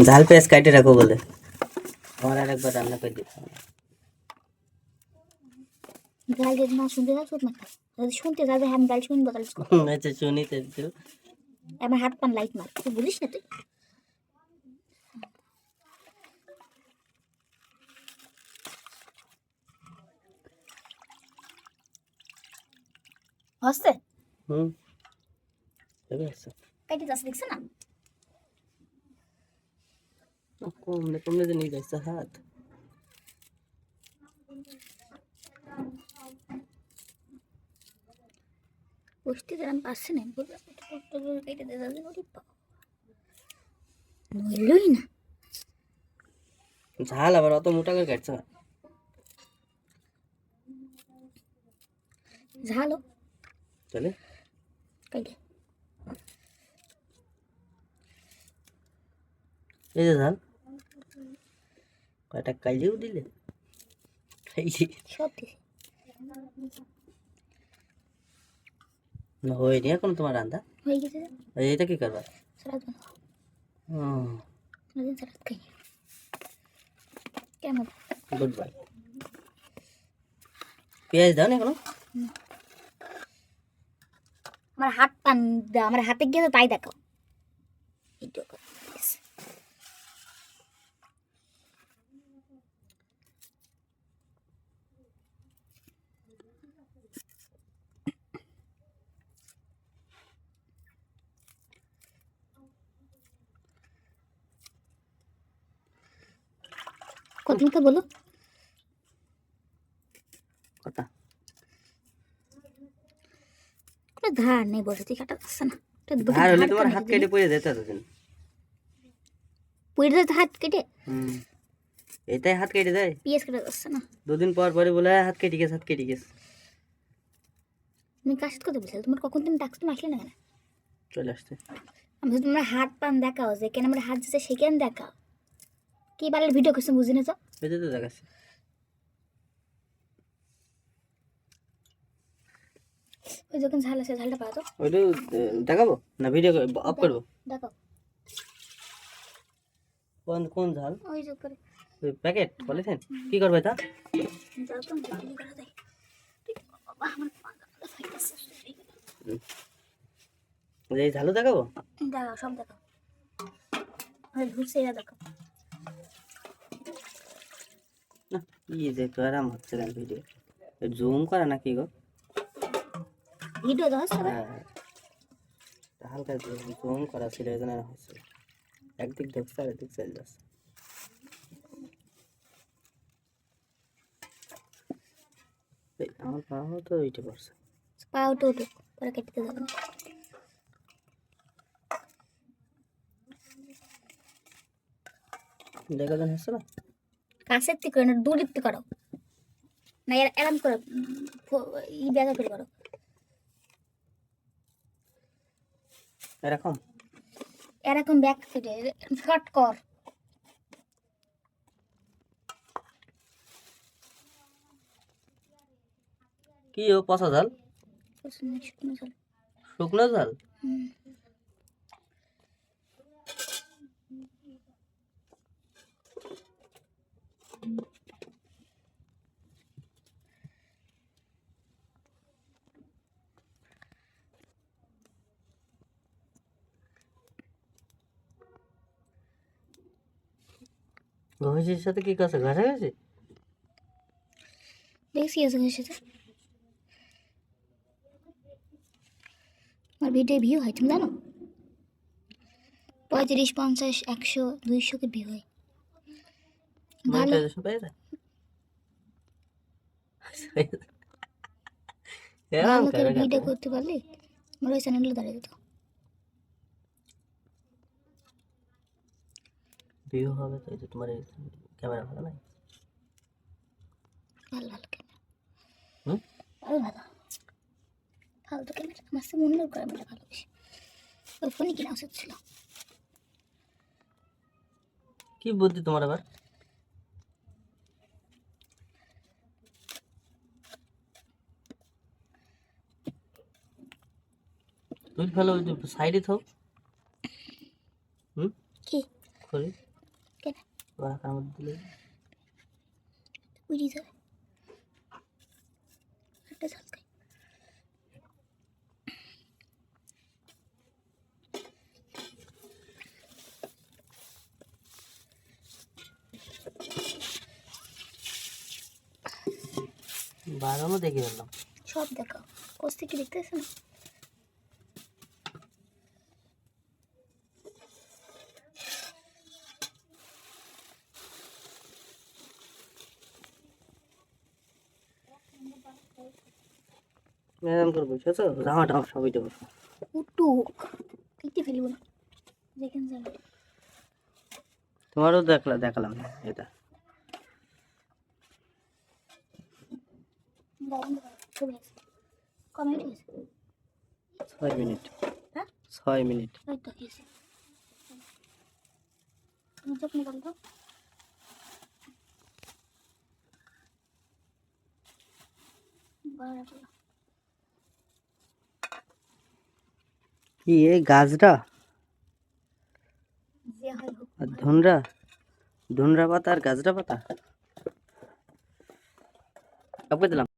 ঝাল পেঁয়াজ কাটে রাখো বলে। আমার আর একবার রান্না করে দিতে হবে। গাল যদি না শুনতে যাও শুধু মাথা যদি শুনতে যাবে হ্যাঁ আমি গাল আচ্ছা শুনি তো একটু। আমার হাত পান লাইট মার তুই বলিস না তুই? হসছে হুম। ঠিক কাইটে যাচ্ছে দেখছে না? কমলে কমলে যে নিয়ে যাচ্ছে হাত বসতে দিলাম পারছে না কেটে ওরে বাবা নইলই না ঝাল আবার অত মোটা করে কাটছে না ঝালো তাহলে কাইটে এই যে ঝাল কয়টা কাইলেও দিলে? এই যে, সব দিছে না হয়নি এখন তোমার রান্না? হয়ে গেছে এই এটা কি করবা? সারাত বানাবো। হুম কোনোদিন সারাত খাই কেমন? গুড বাই পেঁয়াজ দাও না এখনও? আমার হাত টান দাও আমার হাতে গিয়ে তো তাই দেখাও এইটুকু মুখে বলো। কথা। কোনো ধার নেই বসে তুই কাটা যাচ্ছে না। আর হলে তোমার হাত কেটে পড়ে যেতে এতদিন। পুড়ে যেতে হাত কেটে? হুম। এটাই হাত কেটে দেয়? পিএস কেটে যাচ্ছে না। দুদিন পর পরে বলে হাত কেটে গেছে হাত কেটে গেছে। তুমি কার সাথে কথা বলছিলে? তোমার কখন তুমি ডাকছো তুমি আসলে না কেন? চলে আসছে। আমি বলছি তোমরা হাত পান দেখাও যে কেন আমরা হাত দিচ্ছে সেখানে দেখাও? কি বারের ভিডিও করছে বুঝি না তো বেঁচে তো দেখাচ্ছে। ওই যখন ঝাল আছে ঝালটা পাও তো ওইটা দেখাবো না ভিডিও অফ করব? দেখাও। কোন কোন ঝাল? ওই যে করে ওই প্যাকেট বলেছেন? কি করবে তা? যাও তো করে আমার ফাইটাছে এই ঝালু দেখাবো? দেখাও সব দেখাও। ওই ঘুরছে এরা দেখাও। না কি যে তো আরাম হচ্ছে না ভিডিও জুম করা না কি গো ভিডিও হ্যাঁ। হালকা জুম করা ছিল এই জন্য হচ্ছে। একদিক ঢুকছে আর একদিক চলে যাচ্ছে আমার পাও তো পড়ছে। পরে কেটে দেখা হচ্ছে না? কাছের থেকে করো না দূরের থেকে করো। না এর- এরম করো ই ব্যাগা করে করো। এরকম? এরকম ব্যাগ থেকে শর্ট কর। কি ও পচা ঝাল? শুকনো জাল শুকনো ঝাল? ঘষির সাথে কি কাছে গেছে দেখছি এসে সাথে। আমার ভিডিও ভিউ হয় তুমি জানো? পঁয়ত্রিশ পঞ্চাশ একশো দুইশো কে ভিউ হয়। ভালো। ভিডিও করতে পারলে আমার ওই চ্যানেলে দাঁড়িয়ে যেত। ভিউ হবে তো এই যে তোমার ক্যামেরা ভালো নাই? ভালো ভালো ক্যামেরা। হুম? ভালো ভালো। ফালতু ক্যামেরা। আমার সে মনে করে আমরা ভালোবেসে। ওই ফোনে কিনা উচিত ছিল কি বুদ্ধি তোমার আবার? তুই ওই সাইডে থাও হুম? কি? করি রাখার মধ্যে দিলে। উড়িয়ে যাবে একটা ঝালকাই বাড়ানো দেখে গেলাম সব দেখাও। কোষ থেকে দেখতেছে না এরকম করে বুঝেছ জামা টামা সবই দেবো উটুক কেটে ফেলব না। যেখানে যাবে তোমারও দেখলা দেখালাম এটা। আছে। আছে ছয় মিনিট। হ্যাঁ? ছয় মিনিট ওই তো গেছে তুমি যখন বলতো বারো বলো কি এই গাছটা? আর ধনরা? ধনরা পাতা আর গাছরা পাতা? দিলাম?